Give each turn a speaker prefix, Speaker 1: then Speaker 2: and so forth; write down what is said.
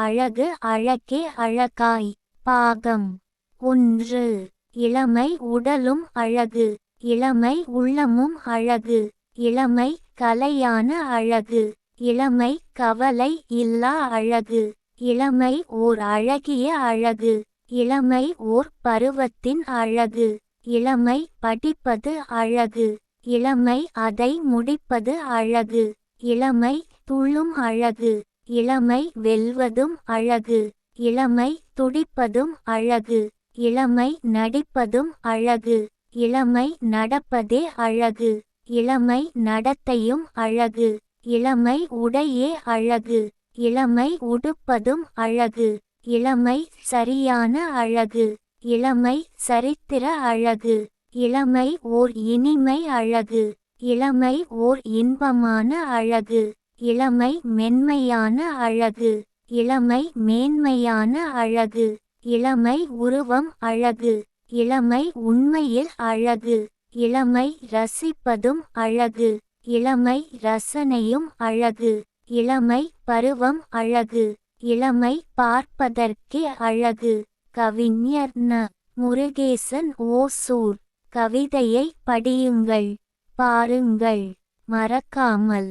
Speaker 1: அழகு அழகே அழகாய். பாகம். ஒன்று. இளமை உடலும் அழகு. இளமை உள்ளமும் அழகு. இளமை கலையான அழகு. இளமை கவலை இல்லா அழகு. இளமை ஓர் அழகிய அழகு. இளமை ஓர் பருவத்தின் அழகு. இளமை படிப்பது அழகு. இளமை அதை முடிப்பது அழகு. இளமை துள்ளும் அழகு. இளமை வெல்வதும் அழகு இளமை துடிப்பதும் அழகு இளமை நடிப்பதும் அழகு இளமை நடப்பதே அழகு இளமை நடத்தையும் அழகு இளமை உடையே அழகு இளமை உடுப்பதும் அழகு இளமை சரியான அழகு இளமை சரித்திர அழகு இளமை ஓர் இனிமை அழகு இளமை ஓர் இன்பமான அழகு இளமை மென்மையான அழகு. இளமை மேன்மையான அழகு. இளமை உருவம் அழகு. இளமை உண்மையில் அழகு. இளமை ரசிப்பதும் அழகு. இளமை ரசனையும் அழகு. இளமை பருவம் அழகு. இளமை பார்ப்பதற்கே அழகு. கவிஞர் ந. முருகேசன் ஓசூர். கவிதையை படியுங்கள். பாருங்கள். மறக்காமல்.